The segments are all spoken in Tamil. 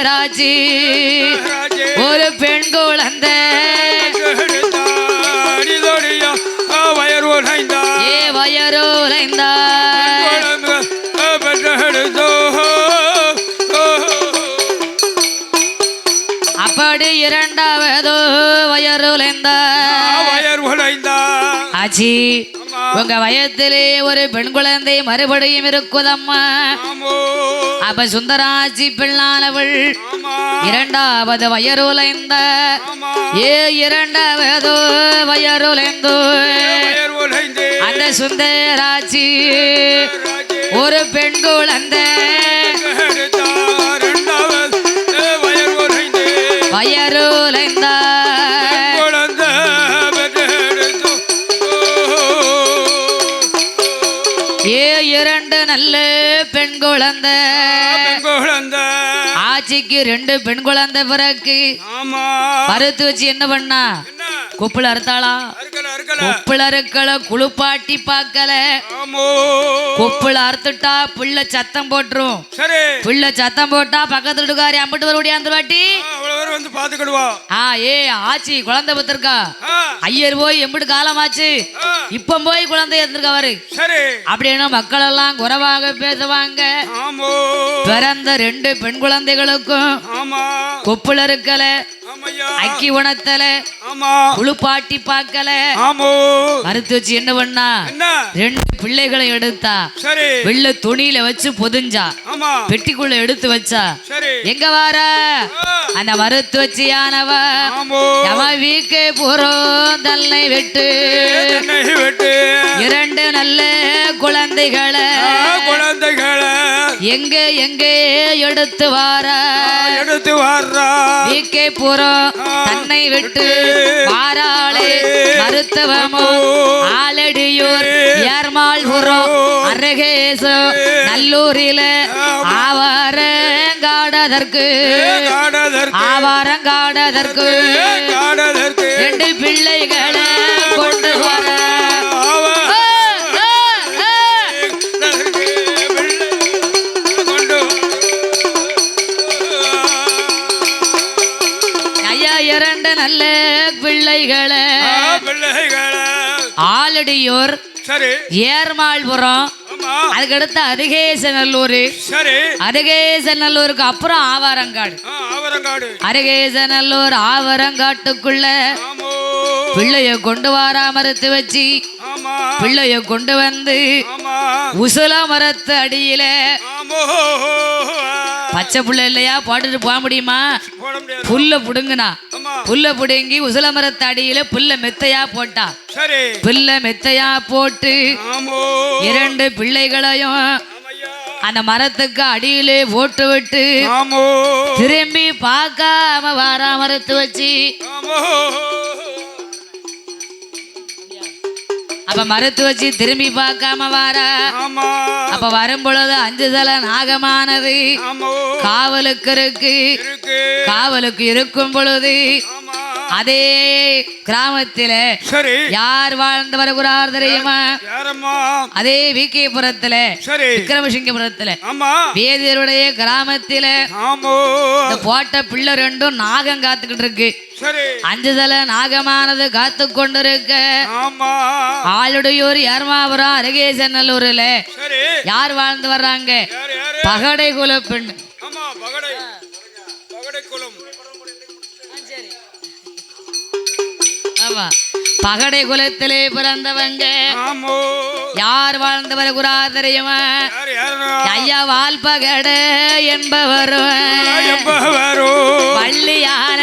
சுந்தராஜி ஒரு பெண் குழந்தை. வயர் ஏ பெற்றெடுத்தோ அப்படி இரண்டாவதோ வயரோலைந்தா வயர் உழைந்தா ஆச்சி உங்க வயத்திலே ஒரு பெண் குழந்தை மறுபடியும் இருக்குதம்மா. அப்ப சுந்தராஜி பிள்ளானவள். இரண்டாவது வயருலைந்த ஏ இரண்டாவது வயருலைந்து அந்த சுந்தராஜி ஒரு பெண் குழந்தை. எடுத்தா இரண்டு நல்ல பெண் குழந்தை. குழந்தை. ஆச்சிக்கு ரெண்டு பெண் குழந்தை பிறகு மறுத்து வச்சு என்ன பண்ணா? குப்புல அறுத்தாளா குப்புல அறுக்கல குளிப்பாட்டி பார்க்கல. குப்புல அறுத்துட்டா பிள்ளை சத்தம் போட்டுரும். பிள்ளை சத்தம் போட்டா பக்கத்து வீட்டுக்காரி அம்பிட்டு வர அந்த வாட்டி வந்து பாத்துக்கிடுவா ஆ ஏ ஆச்சி குழந்தை பத்திருக்கா ஐயர் போய் எம்பிட்டு காலமாச்சு. ஆ, இப்ப போய் குழந்தை எடுத்திருக்காரு சரி. அப்படின்னா மக்கள் எல்லாம் குறைவாக பேசுவாங்க. பிறந்த ரெண்டு பெண் குழந்தைகளுக்கும் கொப்புல இருக்கல அக்கி உணத்தல குளிப்பாட்டி பார்க்கல. ஆமோ. மறுத்து வச்சு என்ன பண்ணா? என்ன? ரெண்டு பிள்ளைகளை எடுத்தா. சரி. வெள்ள துணியில வச்சு பொதிஞ்சா. ஆமா. பெட்டிக்குள்ள எடுத்து வச்சா. சரி. எங்க வார? அந்த மறுத்து வச்சியானவ. எவன் வீக்கே போறோம் தன்னை விட்டு. இரண்டு நல்ல குழந்தைகளை எங்க எங்க எடுத்து வார? எடுத்து வர்றா வீக்கே போறோம் தன்னை விட்டு வாராளே மருத்துவமோ ஆலடியூர் ஏர்மாள்புரம் அரகேசோ நல்லூரில ஆவாரங்காடதற்கு. காடதற்கு. ஆவாரங்காடதற்கு. காடதற்கு. ரெண்டு பிள்ளைகளை பிள்ளைகளை ஆலடியூர் சரி. ஏர்மாள்புரம் அதுக்கடுத்து அருகேசநல்லூர். சரி. அருகேசநல்லூருக்கு அப்புறம் ஆவாரங்காடு. அருகேசநல்லூர் ஆவரங்காட்டுக்குள்ள பிள்ளைய கொண்டு வாரா மரத்து வச்சு. பிள்ளைய கொண்டு வந்து உசுல மரத்து அடியில. பச்சை புள்ள இல்லையா? போட்டுட்டு போக முடியுமா? புல்ல புடுங்குனா. ஆமா புல்ல புடுங்கி உசுல மரத்து அடியில புல்ல மெத்தையா போட்டா. சரி. புல்ல மெத்தையா போட்டு இரண்டு பிள்ளைகளையும் அந்த மரத்துக்கு அடியிலே போட்டு விட்டு திரும்பி பார்க்காம வாரா மரத்து வச்சு அப்ப மரத்து வச்சு திரும்பி பார்க்காம வாரா. அப்ப வரும் பொழுது அஞ்சு தல நாகமானது காவலுக்கு இருக்கு. காவலுக்கு இருக்கும் பொழுது அதே கிராமத்தில சரி. யார் வாழ்ந்து வருகிறார் தெரியுமா? அதே விகேபுரத்துல விக்ரமசிங்கபுரத்துல. வேதியருடைய கிராமத்தில போட்ட பிள்ளை ரெண்டும் நாகம் காத்துக்கிட்டு இருக்கு. சரி. அஞ்சு தல நாகமானது காத்து கொண்டிருக்க. ஆளுடையூர் ஏர்மாபுரம் அருகேசநல்லூர்ல சரி. யார் வாழ்ந்து வர்றாங்க? பகடை குல பெண். ஆமா. பகடை குலத்திலே பிறந்தவங்க. யார் வாழ்ந்து வருகிறார் தெரியுமா? ஐயா வால் பகட என்பவரும் வள்ளியான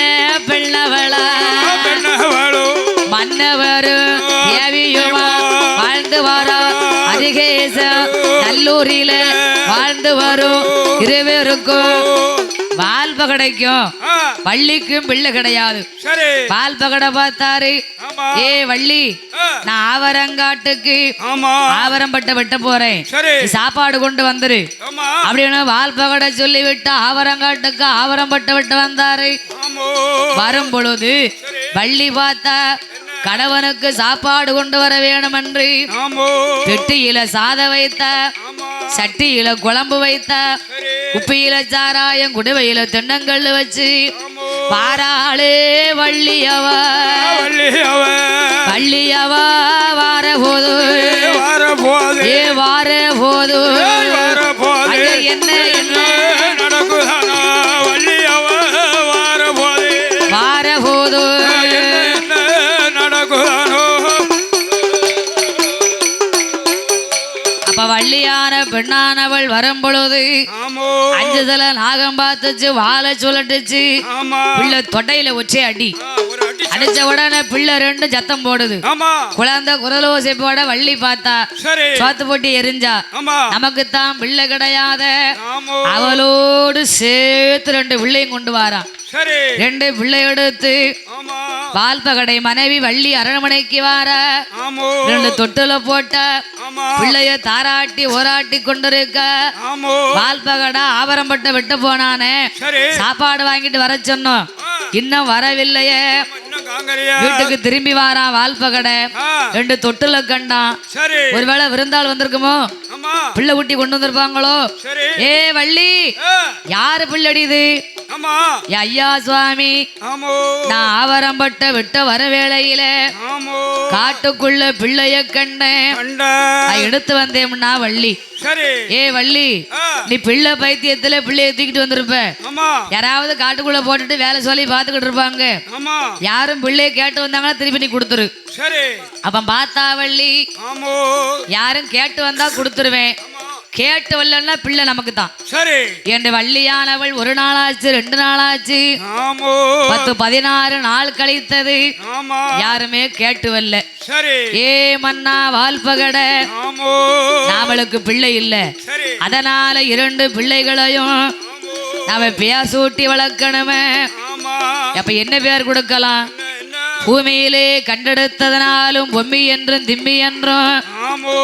பிள்ளவளா மன்னவரும் தேவியுமா வாழ்ந்து வரோம் அதிகேசம் நல்லூரில வாழ்ந்து வரும். இருவருக்கும் வால் பகடைக்கும் ஆ. வள்ளிக்கும் பிள்ளை கிடையாது. சரி. பால் பகடை பார்த்தாரு. ஏ வள்ளி நான் ஆவரங்காட்டுக்கு ஆமா. ஆவரம்பட்ட வெட்ட போறேன். சாப்பாடு கொண்டு வந்துரு. அப்படின்னு வால் பகடை சொல்லி விட்டு ஆவரங்காட்டுக்கு ஆவரம்பட்ட வெட்ட வந்தாரு. வரும் பொழுது வள்ளி பார்த்தா கணவனுக்கு சாப்பாடு கொண்டு வர வேணும் என்று பெட்டியில சாத வைத்த சட்டியில குழம்பு வைத்தா குப்பியில சாராயம் குடுவையில தென்னங்கல்லு வச்சு வாராளே வள்ளியவா. வள்ளியவ. வள்ளியவா வார போது ஏ வார போது என்ன என்ன? வள்ளியான பெண்ணானவள் வரும் பொழுது ஆமோ. அஞ்சுதல நாகம் பார்த்துச்சு வாழை சுழட்டுச்சு. பிள்ளை தொட்டையில ஒரு அடி. அடிச்ச உடனே பிள்ளை ரெண்டும் சத்தம் போடுது. ஆமா. குழந்தை குரலோசை போட வள்ளி பார்த்தா சரி. சோத்து போட்டு எரிஞ்சா ஆமா. நமக்குத்தான் பிள்ளை கிடையாத. அவளோடு சேர்த்து ரெண்டு பிள்ளையும் கொண்டு வாரான். சரி. ரெண்டு பிள்ளை எடுத்து ஆமா. பால்பகடை மனைவி வள்ளி அரண்மனைக்கு வார. ரெண்டு தொட்டுல போட்ட பிள்ளைய தாராட்டி ஓராட்டி கொண்டிருக்க. பால்பகடா ஆபரம்பட்ட விட்டு போனானே. சாப்பாடு வாங்கிட்டு வர சொன்னோம். இன்னும் வரவில்லையே. வீட்டுக்கு திரும்பி வாரான் வால்பகடை ஆ, ரெண்டு தொட்டுல கண்டான் ஒருவேளை விருந்தாள் வந்திருக்குமோ? பிள்ளை ஊட்டி கொண்டு வந்திருப்பாங்களோ? ஏ வள்ளி. யாரு பிள்ளடி இது? ஐயா சுவாமி. நான் ஆவரம்பட்ட விட்ட வர வேளையில காட்டுக்குள்ள பிள்ளைய நான் எடுத்து வந்தேம்னா வள்ளி. ஏ வள்ளி. நீ பிள்ளை பைத்தியத்துல பிள்ளைய தூக்கிட்டு வந்திருப்ப. யாராவது காட்டுக்குள்ள போட்டுட்டு வேலை சொல்லி பார்த்துக்கிட்டு இருப்பாங்க. யாரும் பிள்ளைய கேட்டு வந்தாங்கன்னா திருப்பி நீ கொடுத்துரு. அப்ப பார்த்தா வள்ளி ஆமோ. யாரும் கேட்டு வந்தா கொடுத்துருவேன். கேட்டு வரலன்னா பிள்ளை நமக்கு தான் சரி. என்று வள்ளியானவள் ஒரு நாளாச்சு ரெண்டு நாளாச்சு. ஆமோ. பத்து பதினாறு நாள் கழித்தது. யாருமே கேட்டு வரல. சரி. ஏ மன்னா வால்பகட நாமளுக்கு பிள்ளை இல்ல. அதனால இரண்டு பிள்ளைகளையும் நாம பேர் சூட்டி வளர்க்கணுமே. அப்ப என்ன பேர் கொடுக்கலாம்? பூமியிலே கண்டெடுத்ததனாலும் பொம்மி என்றும் திம்மி என்றும். ஆமோ.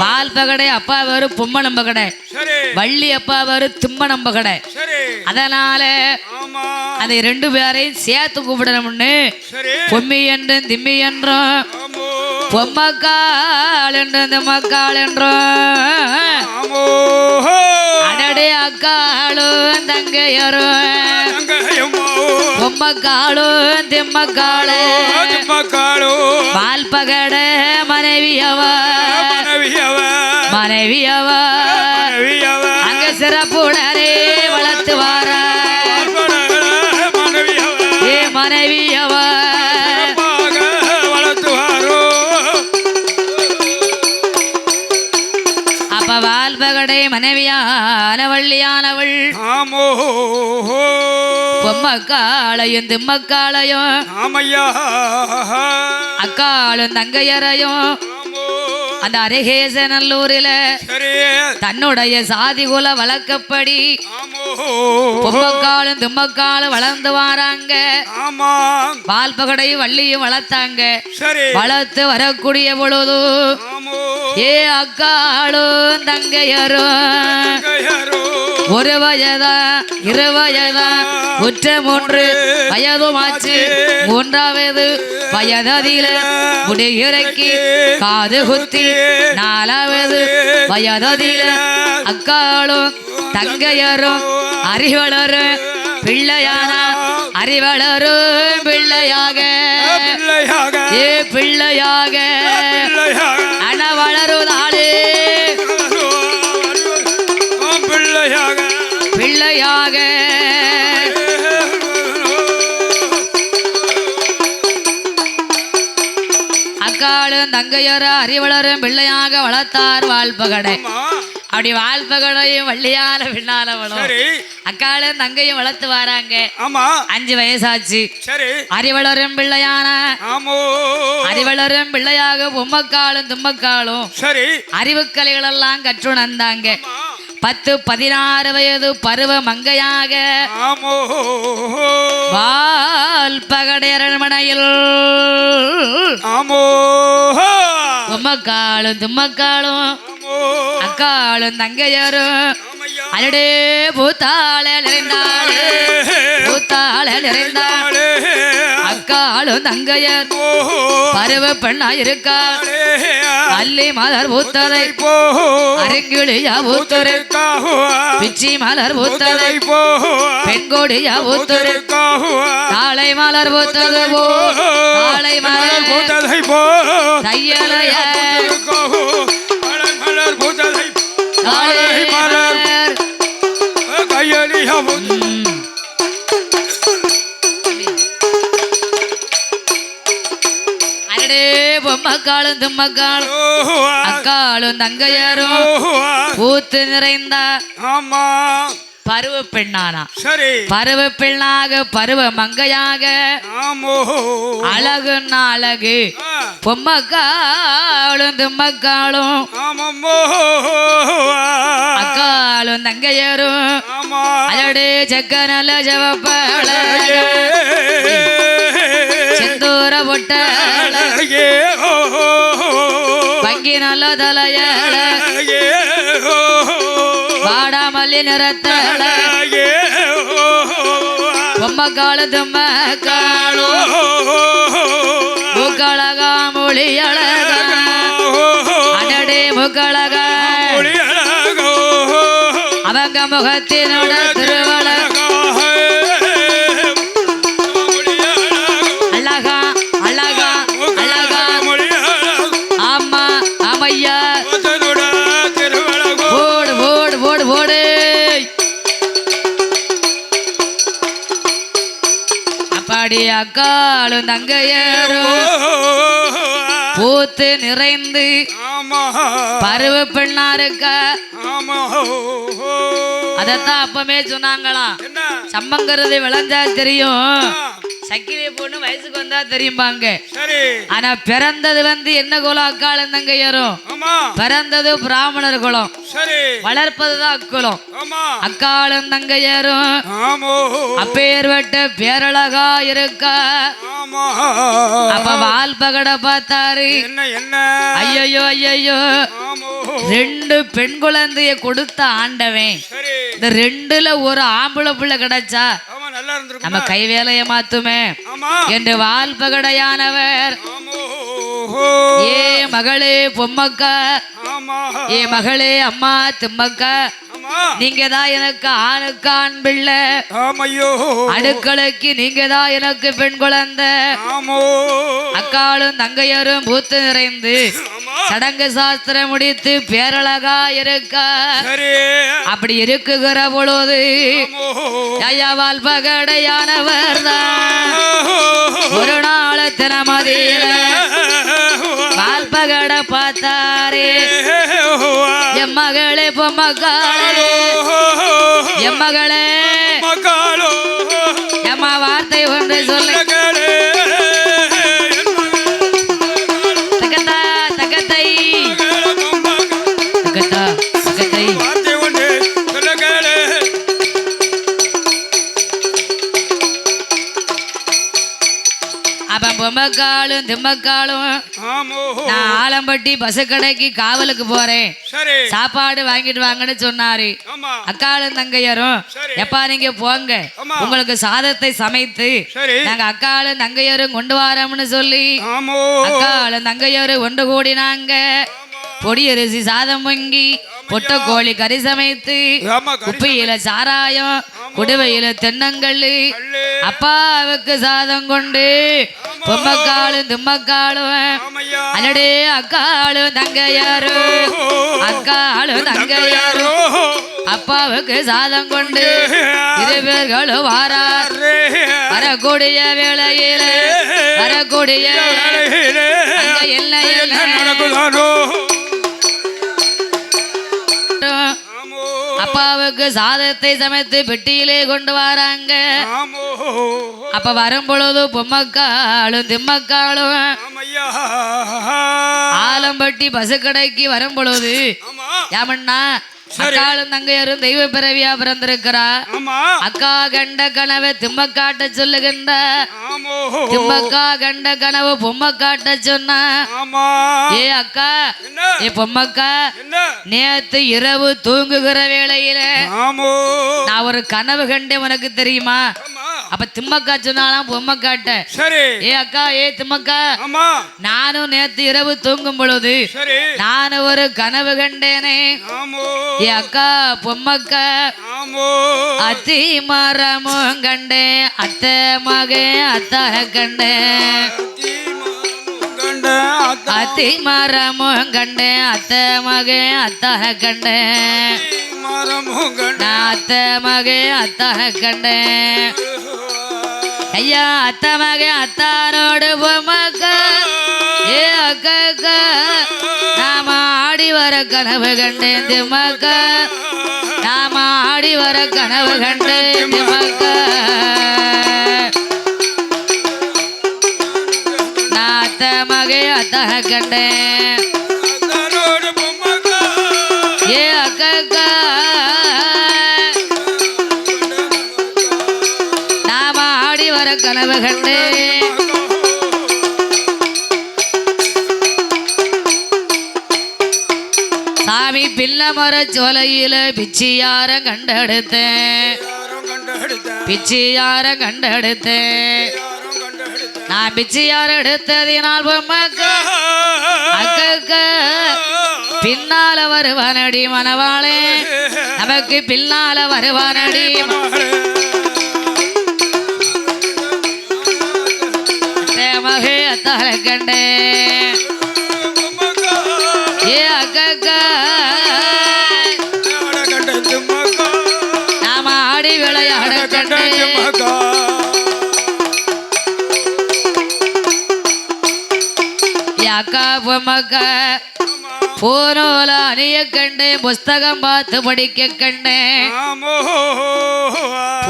வால்பகடை அப்பா வேறு பொம்மனம்பகடை சரி. வள்ளி அப்பா வேறு திம்மனம்பகடை சரி. அதனால அந்த ரெண்டு பேரையும் சேர்த்து கூப்பிடணும்னு. பொம்மி என்றும் திம்மி என்றும். பொம்மக்கால் என்றும் திம்மக்கால் என்றும் ஆமோ அடடே அக்காளும் தங்கையரும் பொம்மக்காலும் திம்மக்காளு மக்காளோ வால்பகட மனைவியவ. மனைவியவ. அங்க சிறப்புடனே வால்பகடை மனைவியான வள்ளியானவள் ஆமோ பொம்மக்காளையும் திம்மக்காளையும். ஆமையா அக்காளும் தங்கையரையும். அந்த அரகேசநல்லூரில தன்னுடைய சாதி குல வழக்கப்படி பொம்மக்காலும் திம்மக்காலும் வளர்ந்து வாராங்க. ஆமா. பால்பகடையும் வள்ளியும் வளர்த்தாங்க. வளர்த்து வரக்கூடிய பொழுது ஏ அக்காளும் தங்கையரும் கையரோ ஒரு வயதா இரு வயதா உற்ற மூன்று வயதுமாச்சு மூன்றாவது வயததில முடியிறக்கி காது குத்தி. நாலாவது வயததில அக்காளும் தங்கையரும் அறிவளரும் பிள்ளையானா அறிவளரும் பிள்ளையாக. ஏ பிள்ளையாக. அன வளருதாளே பிள்ளையாக பிள்ளையாக அக்காளும் தங்கையரும் அறிவளரும் பிள்ளையாக வளர்த்தார் வாழ்பகடை அப்படி வாழ்பகடையும் வள்ளியான பின்னாலவளும் அக்காளும் தங்கையும் வளர்த்து வராங்க. ஆமா. அஞ்சு வயசாச்சு. சரி. அறிவளரும் பிள்ளையான. ஆமோ. அறிவளரும் பிள்ளையாக பொம்மக்காலும் தும்மக்காலும் சரி. அறிவுக்கலைகள் எல்லாம் கற்றுணர்ந்தாங்க பத்து பதினாறு வயது பருவ மங்கையாக வால் பகடை அரண்மனையில் ஆமோ. பொம்மக்காலும் தும்மக்காலும் ஆமோ. அக்காளும் தங்கையரும் அடடே பூத்தாள நிறைந்தாளே. பூத்தாள நிறைந்தாள். அக்காளும் தங்கையர். பருவ பெண்ணா இருக்கா அடே அல்லி மலர் பூத்ததை போ. அருங்கிழியா பூத்தரு பிச்சி மலர் பூத்ததை போ. பெண்கொடியா பூத்தரு தாளை மலர் பூத்தது போ. தாளை மலர் பூத்ததை போ. தையலைய பொம்மக்காலும் தும்மக்காலும் ஓஹுவா. அக்காளும் தங்கையரும் பூத்து நிறைந்த ஆமா. பருவ பெண்ணானா. சரி. பருவ பெண்ணாக பருவ மங்கையாக. அழகுன்னா அழகு தும்மக்காலும் ஆமம்மோ அக்காலும் தங்கையரும். ஆமா. அடடே செக்க நல்ல ஜவப்பழ செந்தூர பொட்ட வங்கி நல்ல ஓ வாடாமல்லி நிறத்தல அழகே ஓ பொம்மக்காலு தும்மக்காலும் முக்கழகா மொழி அழகா. அடடே முக்கழகா. அவங்க முகத்தினோட திருவள அப்பாடி அக்காலும் தங்கையரும் பூத்து நிறைந்து பருவ பெண்ணா இருக்கா அதத்தான் அப்பமே சொன்னாங்களாம். என்ன? சம்மங்கிறது விளைஞ்சா தெரியும். சக்கிரி தெரியும்பாங்க சரி. ஆனா பிறந்தது வந்து என்ன குலம்? அக்காலும் தங்கையரும். ஆமா. பிறந்தது பிராமணர் குலம். வளர்ப்பதுதான் அக்குலம் அக்காலும் தங்கையரும். ஆமோ. அப்பேர்வட்ட பேரழகா இருக்கா. அப்ப வால் பகட பார்த்தாரு. ஐயோ ஐயோ ரெண்டு பெண் குழந்தைய கொடுத்த ஆண்டவன். இந்த ரெண்டுல ஒரு ஆம்பளை பிள்ளை கிடைச்சா நல்லா இருந்திருக்கும்? நம்ம கை வேலைய மாத்துமே. என்று வால் பகடையானவர். ஆமோ. ஏ மகளே பொம்மக்கா. ஏ மகளே அம்மா திம்மக்கா. நீங்க தான் எனக்கு ஆணுக்கு ஆண் பிள்ளை. ஆமையோ. அடுக்களுக்கு நீங்க தான் எனக்கு பெண் குழந்தை. ஆமோ. அக்காளும் தங்கையரும் பூத்து நிறைந்து சடங்கு சாஸ்திரம் முடித்து பேரழகா இருக்கா. அப்படி இருக்குகிற பொழுது ஐயாவால் பகடையானவர் தான் ஒரு நாள் தினமதியில வால் பகட பார்த்தாரே. என் மகளே பொம்மக்காளே என் மகளே மகாலோ எம்மா வார்த்தை ஒன்று சொல்லு தகத்தா தகத்தை தகத்தா தகத்தை அப்ப பொம்மக்காலும் திம்மக்காலும் நான் ஆலம்பட்டி பஸ் கடைக்கு காவலுக்கு போறேன். சாப்பாடு வாங்கிட்டு வாங்கன்னு சொன்னாரு. அக்காளும் தங்கையரும். எப்பா நீங்க போங்க. உங்களுக்கு சாதத்தை சமைத்து நாங்க அக்காளும் தங்கையரும் கொண்டு வரோம்னு சொல்லி அக்காளும் தங்கையரும் ஒன்று கூடினாங்க. பொடி அரிசி சாதம் பொங்கி பொட்ட கோழி கறி சமைத்து குப்பையில சாராயம் குடுவையில தென்னங்கல்லு கல்லு. அப்பாவுக்கு சாதம் கொண்டு பொம்மக்காலும் தும்மக்காலும். ஆமையா. அடடே அக்காளும் தங்கையாரும் அக்காளும் தங்கையாரும் யாரோ அப்பாவுக்கு சாதம் கொண்டு இரு பேர்களும் வாரார். வரக்கூடிய வேளையில வரக்கூடிய அங்க எல்லையில. நடக்குதானோ. அப்பாவுக்கு சாதத்தை சமைத்து பெட்டியிலே கொண்டு வராங்க. அப்ப வரும் பொழுது பொம்மக்காலும் திம்மக்காலும் ஆலம்பட்டி பசுக்கடைக்கு வரும் பொழுது ஏமண்ணா அக்காளும் தங்கையரும் தெய்வ பிறவியா பிறந்திருக்கிறா. அக்கா கண்ட கனவை திம்மக்காட்ட சொல்லுகின்ற. ஆமோ. திம்மக்கா கண்ட கனவு பொம்மக்காட்ட சொன்னா. ஆமா. ஏ அக்கா ஏ பொம்மக்கா நேத்து இரவு தூங்குகிற வேளையில நான் ஒரு கனவு கண்டேன் உனக்கு தெரியுமா? அப்ப திம்மக்கா சொன்னாலாம் பொம்மக்காட்ட சரி. ஏ அக்கா ஏ திம்மக்கா ஆமா. நானும் நேத்து இரவு தூங்கும் பொழுது சரி. நானும் ஒரு கனவு கண்டேனே. ஆமோ. ஏ அக்கா பொம்மக்கா ஆமோ. அத்தி மரமும் கண்டேன் அத்தை மகன் அத்தார கண்டேன். கண்ட அத்தா. மரமும் கண்டேன் அத்தை மகன் அத்தார கண்டேன் மரமும் அத்தை மகன் அத்தார கண்டேன் ஐயா அத்தை மகன் அத்தாரோடு பொம்மக்கா ஏ அக்கா நாம ஆடி வர கனவு கண்டேன் திம்மக்கா நாம ஆடி வர கனவு கண்டேன் திம்மக்கா கண்டேன் ஏ அக்கா நாம ஆடி வர கனவு கண்டேன் சாமி பிள்ளை மர சோலையில பிச்சியார கண்டெடுத்தேன். பிச்சியார கண்டெடுத்தேன். நான் பிச்சியார எடுத்ததினால் பின்னால வருவானடி மனவாளே நமக்கு பின்னால வருவானடி மகே அத்தால கண்டே அக்கா பொம்மக்கா போனோல அணிய கண்டேன் புஸ்தகம் பார்த்து படிக்க கண்டேன்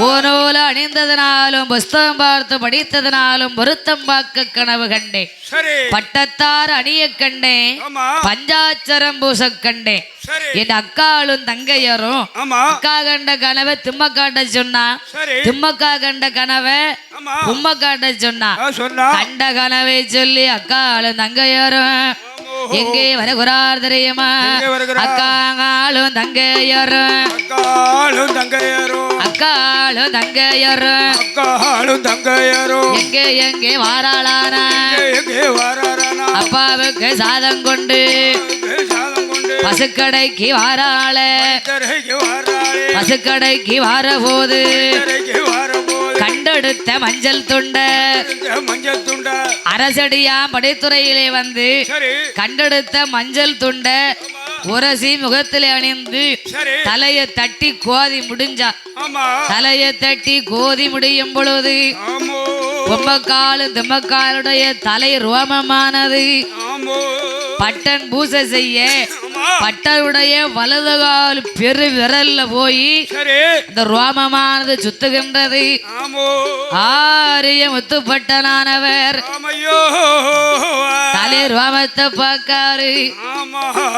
போனோல அணிந்ததனாலும் புஸ்தகம் பார்த்து படித்ததனாலும் பொருத்தம் பார்க்க கனவு கண்டேன். பட்டத்தார் அணிய கண்டேன். பஞ்சாச்சரம் பூச கண்டேன். என் அக்காளும் தங்கையரும் அக்கா கண்ட கனவை திம்மக்காட்ட சொன்னா. திம்மக்கா கண்ட கனவை ஆ, சொன்னா. கண்ட கனவை சொல்லி அக்காளும் தங்கையரும் எங்கே வருகிறார் தெரியுமா? அக்காங்களும் தங்கையரும். அக்காளும் தங்கையரும். அக்காளும் தங்கையரும். அக்காளும் தங்கையரும். எங்கே எங்கே வாராளான? எங்கே வராரானா அப்பாவுக்கு சாதம் கொண்டு பசுக்கடைக்கு வராளே. பசுக்கடைக்கு வார போது கண்டெடுத்த மஞ்சள் துண்ட. இந்த மஞ்சள் துண்டா. அரசடியா படைத்துறையிலே வந்து கண்டெடுத்த மஞ்சள் துண்ட. உரசி முகத்திலே அணிந்து தலையை தட்டி கோதி முடிஞ்சா. தலையை தட்டி கோதி முடியும் பொழுது ஆமோ. பொம்மக்காலு திம்மக்காலுடைய தலை ரோமமானது. பட்டன் பூசை செய்ய பட்டனுடைய வலது கால் பெரு விரல்ல போய் இந்த ரோமமானது சுத்துகின்றது. ஆரிய முத்துப்பட்டனானவர் ஆமையோ. தலை ரோமத்தை பார்க்காரு.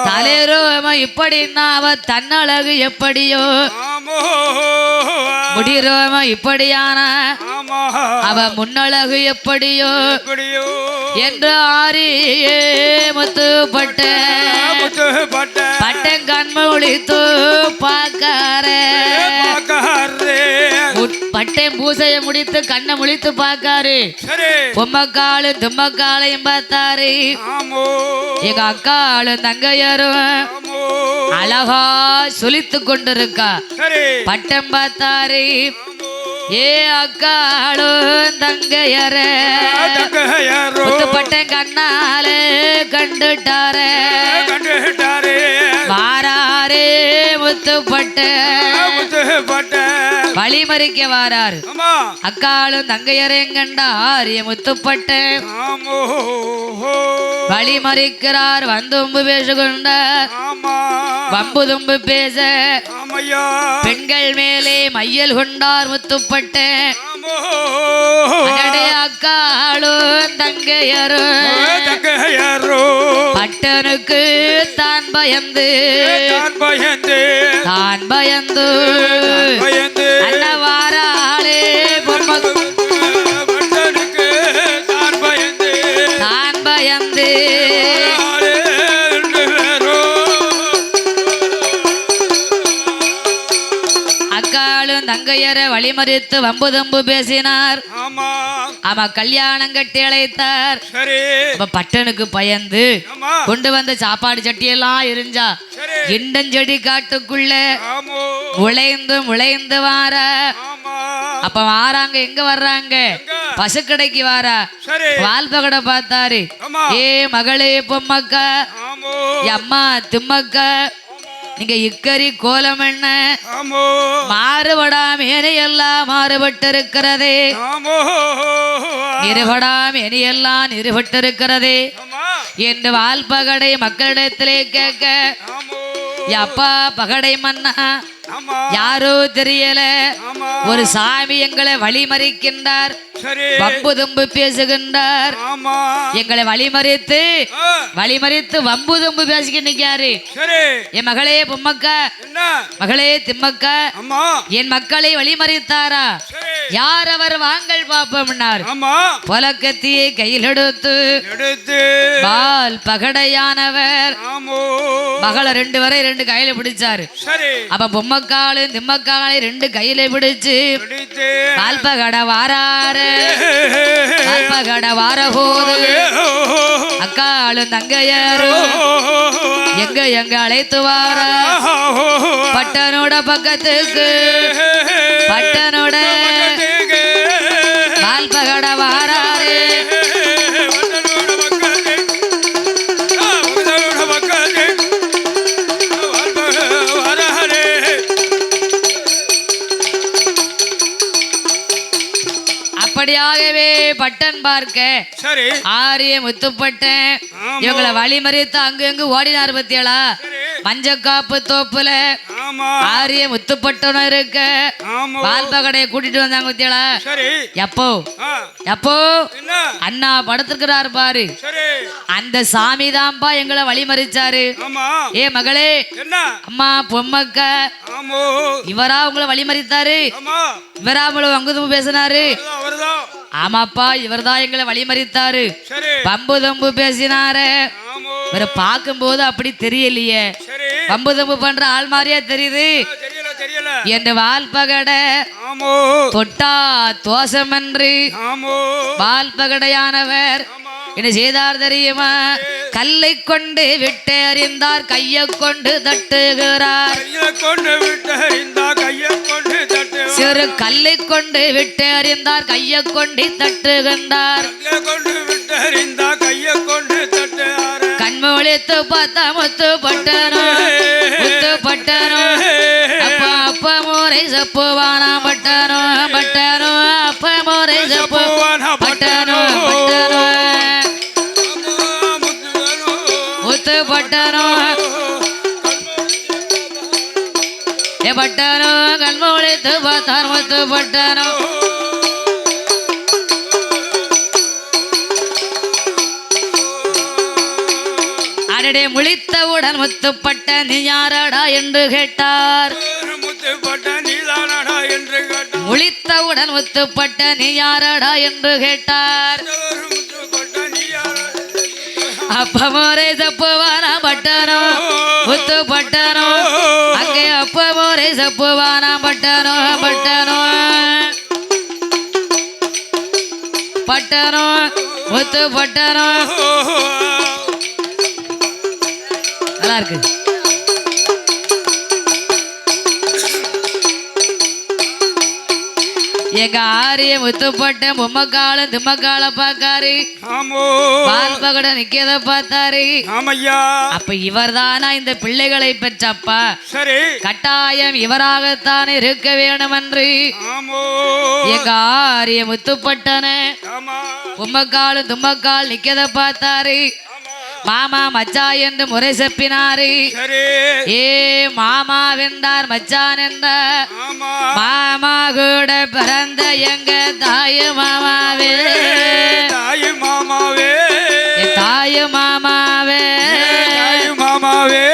தலை ரோமம் இப்படின்னா அவ தன்னழகு எப்படியோ? ஆமோ முடி ரோமம் இப்படியான அவ முன்னழகு எப்படியோ? என்று ஆரியே முத்துப்பட்ட முத்து பட்ட பட்டன் கண்மொழித்து பார்க்கார. பாக்காரே பட்டன் பூசையை முடித்து கண்ணை முழித்து பார்க்காரு. சரி. பொம்மக்காலும் தும்மக்காலையும் பார்த்தாரு. எங்க அக்காளும் தங்கையரும் அழகா சொலித்து கொண்டிருக்கா. பட்டம் பார்த்தாரு. ஏ அக்காளும் தங்கையர. முத்துப்பட்டன் கண்ணால கண்டுட்டார. வாராரே முத்துப்பட்ட முத்து பட்ட வழிமறிக்க வாராரு. ஆமா. அக்காளும் தங்கையரையும் கண்டா ஆரிய முத்துப்பட்ட வழிமறிக்கிறார் வந்தும்பு பேசுகொண்டார் ஆமா. வம்பு தும்பு பேச. பெண்கள் மேலே மையல் கொண்டார் முத்துப்பட்ட. அக்காளும் தங்கையரும். தங்கையரோ பட்டனுக்கு தான் பயந்து. தான் பயந்து. தான் பயந்து. பயந்து. வழிமறித்து வம்பு தம்பு பேசினார். ஆமா. கல்யாணம் கட்டி அழைத்தார். அப்ப பட்டனுக்கு பயந்து கொண்டு வந்த சாப்பாடு சட்டியெல்லாம் எரிஞ்சா இண்டஞ்செடி காட்டுக்குள்ள ஆமோ. முளைந்து முளைந்து வார. அப்ப வாராங்க எங்க வர்றாங்க? பசுக்கடைக்கு வாரா. சரி. வால்பகடை பார்த்தாரு. ஏ மகளே பொம்மக்கா. அம்மா திம்மக்கா. நீங்க இக்கரி கோலம் என்ன? மாறுபடா மேனையெல்லாம் மாறுபட்டிருக்கிறதே. நிறுபடா மேனையெல்லாம் நிறுபட்டிருக்கிறதே. என்று வால்பகடை மக்களிடத்திலே கேட்க அப்பா பகடை மன்னா யாரோ தெரியல. ஒரு சாமி எங்களை வழிமறிக்கின்றார். வம்பு தும்பு பேசுகின்றார். எங்களை வழிமறித்து வழிமறித்து வம்பு தும்பு சரி. என் மகளே பொம்மக்கா. மகளே திம்மக்கா. என் மக்களை வழிமறித்தாரா? யார் அவர் வாங்கள் பாப்போம்னார்? புலக்கத்தியை கையில் எடுத்து பால் பகடையானவர். மகளை ரெண்டு வரை ரெண்டு கையில பிடிச்சாரு. சரி. அப்ப பொம்மக்காலும் திம்மக்காலும் ரெண்டு கையில பிடிச்சு பிடித்து பால் பகடை வாராரு. பால் பகடை வார போது அக்காளும் தங்கையாரும் எங்க எங்க அழைத்து வார? பட்டனோட பக்கத்துக்கு பட்டனோட பால் பகடை பட்டன் பார்க்க. சரி. ஆரிய முத்துப்பட்டேன். இவங்களை வழிமறித்து அங்கு எங்கு ஓடினார் பத்தியலா? சரி. மஞ்சக்காப்பு தோப்புல. ஆரிய முத்துப்பட்டனும் இருக்க. ஆமா. பால்பகடையை கூட்டிட்டு வந்தாங்க பத்தியலா சரி. எப்போ? எப்போ? அண்ணா படுத்திருக்கிறாரு பாரு. அந்த சாமி தான்ப்பா எங்களை வழிமறிச்சாரு. ஏ மகளே. அம்மா பொம்மக்க. இவரா உங்களை வழிமறித்தாரு? இவரா உங்களை வங்குதும்பு பேசினாரு? ஆமாப்பா இவர்தான் எங்களை வழிமறித்தாரு. பம்பு தம்பு பேசினாரு. இவரை பார்க்கும்போது அப்படி தெரியலையே. பம்பு தம்பு பண்ற ஆள் மாதிரியா தெரியுது. என்று வால்பகடை ஆமோ. தொட்டா தோசமன்று. ஆமோ. வால்பகடையானவர் என்ன செய்தார் தெரியுமா? கல்லை கொண்டு விட்டு அறிந்தார் கையை கொண்டு தட்டுகிறார். சிறு கல்லை கொண்டு விட்டு அறிந்தார் கையை கொண்டு தட்டுகின்றார். கொண்டு விட்டு இந்த கையை கொண்டு தட்டு ஆறு கண்மொழித்து பார்த்தா முத்து பட்டனோ? முத்து பட்டனோ? அப்ப அப்ப மோரை சப்புவானா பட்டனோ? பட்டனோ அப்ப மோரை சப்பு. பட்டனோ? பட்டனோ முத்து பட்டனோ. ஏ பட்டனோ கண்மொழித்து பார்த்தார் முத்து பட்டனோ. அடடே முழித்தவுடன் முத்துப்பட்ட நீ யாரடா என்று கேட்டார். முழித்தவுடன் முத்துப்பட்ட நீ யாரடா என்று கேட்டார். முத்துப்பட்ட நீயாரா அப்ப பட்டனோ? முத்து பட்டனோ அங்கே அப்ப மோரே சப்புவானா பட்டனோ? பட்டனோ? பட்டனோ? முத்து பட்டனோ நல்லா இருக்கு. எங்க ஆரிய முத்துப்பட்ட பொம்மக்காலம் திம்மக்கால பாக்காரு ஆமோ. பால் பகட நிக்கத பார்த்தாரு. அப்ப இவர்தானா இந்த பிள்ளைகளை பெற்றப்பா? சரி. கட்டாயம் இவராகத்தான் இருக்க வேணும் என்று எங்க ஆரிய முத்துப்பட்டன ஆமா. பொம்மக்காலும் தும்மக்கால் நிக்கத பார்த்தாரு. மாமா மச்சா என்று முறை செப்பினாரு. ஏ மாமா வென்றார் மச்சான் என்றார் ஆமா மாமா கூட பிறந்த எங்க தாய் மாமாவே. தாய் மாமாவே. தாய் மாமாவே. தாய் மாமாவே.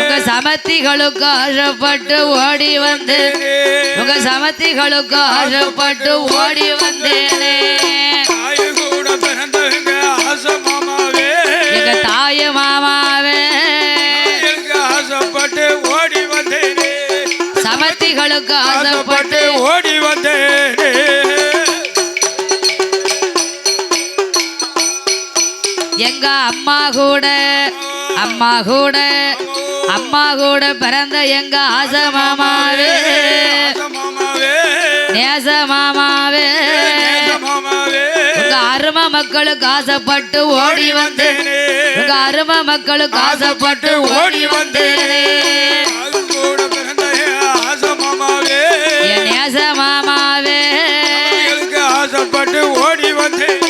உங்க சமத்திகளுக்கு ஆசைப்பட்டு ஓடி வந்து உங்க சமத்திகளுக்கு ஆசைப்பட்டு ஓடி வந்தேனே. மாமாவே. ஆசைப்பட்டு ஓடி வந்தேன். சமர்த்திகளுக்கு ஆசைப்பட்டு ஓடி வந்தேன். எங்க அம்மா கூட அம்மா கூட அம்மா கூட பிறந்த எங்க ஆச மாமாவே. நேச மாமாவே. மக்களுக்கு ஆசைப்பட்டு ஓடி வந்தேனே. உங்க அருமை மக்களுக்கு ஆசைப்பட்டு ஓடி வந்தேனே. மாமாவே ஆசைப்பட்டு ஓடி வந்தேன்.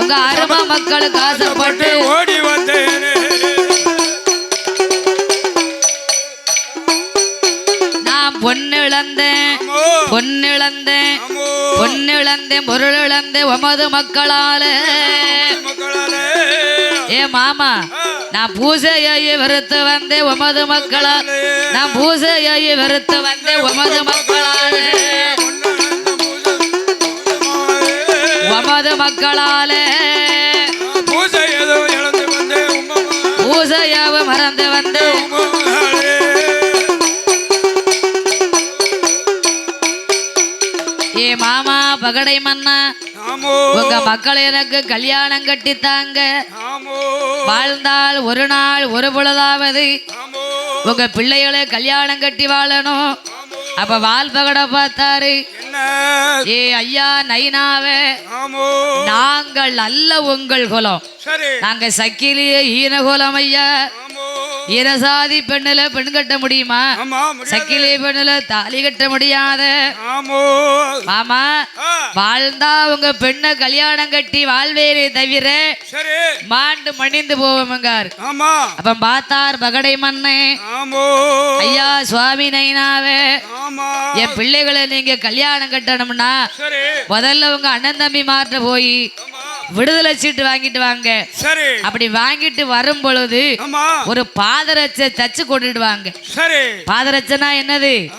உங்க அருமை மக்களுக்கு ஆசைப்பட்டு ஓடி வந்தேன். நான் பொண்ணு இழந்தேன் இழந்தேன் அம்மோ. பொண்ணு இழந்தேன் பொருள் இழந்தேன் உமது மக்களால. ஏ மாமா நான் பூசையை வெறுத்து வந்தேன் உமது மக்களால். நான் பூசையை வெறுத்து வந்தேன் உமது மக்களால. உமது மக்களால. பகடை மன்னா. உங்க மக்கள் எனக்கு கல்யாணம் கட்டித்தாங்க. வாழ்ந்தால் ஒரு நாள் ஒரு பொழுதாவது. உங்க பிள்ளைகளை கல்யாணம் கட்டி வாழணும். அப்ப வால் பகடை பார்த்தாரு. ஏ ஐயா நைனாவே. நாங்கள் அல்ல உங்கள் குலம். நாங்க சக்கிலிய ஈன குலம் ஐயா. ஈரசாதி பெண்ணுல பெண் கட்ட முடியுமா. சக்கிலிய பெண்ணுல தாலி கட்ட முடியாத. மாமா வாழ்ந்தா உங்க பெண்ணை கல்யாணம் கட்டி வாழ்வேரே தவிர மாண்டு மணிந்து போவோமுங்கார். அப்ப பார்த்தார் பகடை மண்ணே ஐயா சுவாமி நைனாவே. என் பிள்ளைகளை நீங்க கல்யாணம் கட்டணும்னா முதல்ல உங்க அண்ணன் தம்பி மாற்ற போய் விடுதலை சீட்டு வாங்கிட்டு வாங்க. சரி. அப்படி வாங்கிட்டு வரும் பொழுது ஒரு பாதரட்சை தச்சு கொண்டுட்டு வாங்க சரி. பாதரட்சைனா என்னது?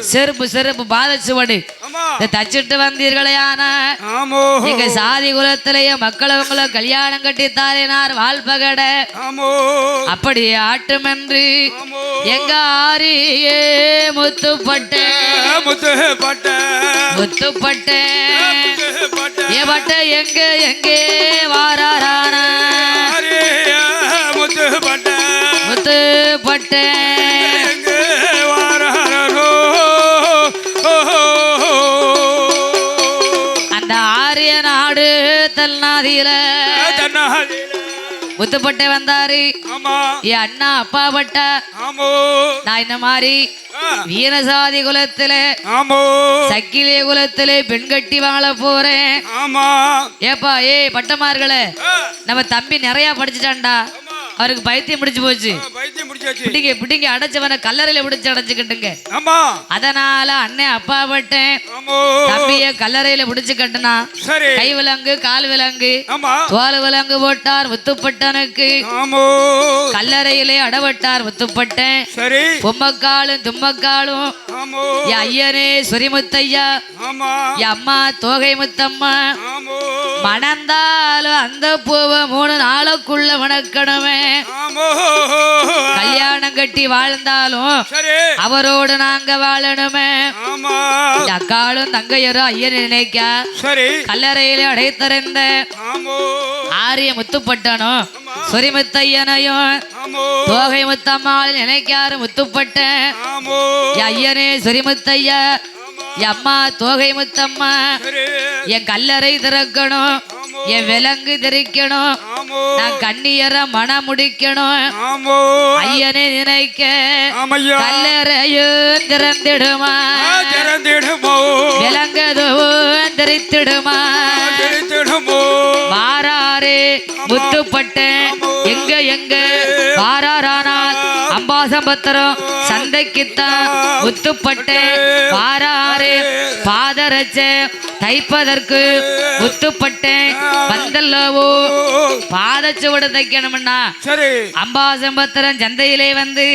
செருப்பு செருப்பு பாதச்சுவடு. தச்சுட்டு வந்தீர்களே ஆனா. ஆமோ. எங்க சாதி குலத்திலேயே மக்கள் உங்களை கல்யாணம் கட்டி தாரினார் வாழ்பகட ஆமோ. அப்படி ஆட்டுமென்று எங்க ஆரியே முத்துப்பட்டு. முத்து பட்ட முத்துப்பட்டு. முத்து பட்ட ஏ பட்ட எங்க எங்கே வாராரான. ஹரியா முத்து பட்ட முத்துப்பட்டு தல்நாதியில தன்னாதில முத்துப்பட்டை வந்தாரு. என் அண்ணா அப்பா பட்ட நான் இந்த மாதிரி வீரசாதி குலத்துல ஆமோ. சக்கிலிய குலத்துல பெண் கட்டி வாழ போறேன். ஏப்பா ஏய் பட்டமார்களே நம்ம தம்பி நிறைய படிச்சுட்டான்டா. அவருக்கு பைத்தியம் பிடிச்சு போச்சு. பைத்தியம் பிடிச்சாச்சு. பிடிங்க பிடிங்க அடைச்சவனை கல்லறையில பிடிச்சு அடைச்சுக்கிட்டுங்க ஆமா. அதனால அண்ணன் அப்பா பட்டேன். தம்பிய கல்லறையில பிடிச்சு கட்டுனா சரி. கை விலங்கு கால் விலங்கு ஆமா. தோல் விலங்கு போட்டார் முத்துப்பட்டனுக்கு. ஆமோ. கல்லறையிலே அடவட்டார் முத்துப்பட்டேன். சரி. பொம்மக்காலும் தும்மக்காலும். ஐயனே சுரிமுத்தையா. அம்மா தோகை முத்தம்மா. ஆமோ. மணந்தாலும் அந்த பூவை மூணு நாளுக்குள்ள வணக்கணுமே. கல்யாணம் கட்டி வாழ்ந்தாலும் அவரோடு நாங்க வாழணுமே. இந்த அக்காளும் தங்கையரும் ஐயன் நினைக்க கல்லறையில அடைத்திருந்த ஆரிய முத்துப்பட்டனும் சொரிமுத்தையனையும் தோகை முத்தம்மாள் நினைக்காரு என் ஐயனே சொரிமுத்தையா என் அம்மா தோகை முத்தம்மா என் கல்லறை திறக்கணும் என் விலங்கு திரிக்கணும் நான் கண்ணியர மனம் முடிக்கணும். ஐயனை நினைக்க கல்லறையும் திறந்திடுமா? திறந்திடுமோ. விலங்கதுவும் திரித்திடுமா? வாராரே முத்துப்பட்டேன் எங்க எங்க? வாராரானால் அம்பாசம்பத்திரம் சந்தைக்குத்தான் முத்துப்பட்டேன் வாராரே பாதரச்ச தைப்பதற்கு முத்துப்பட்டேன் வந்தல்லவோ. பாதச்சுவடு தைக்கணும்னா அம்பாசம்பத்திரம் சந்தையிலே வந்து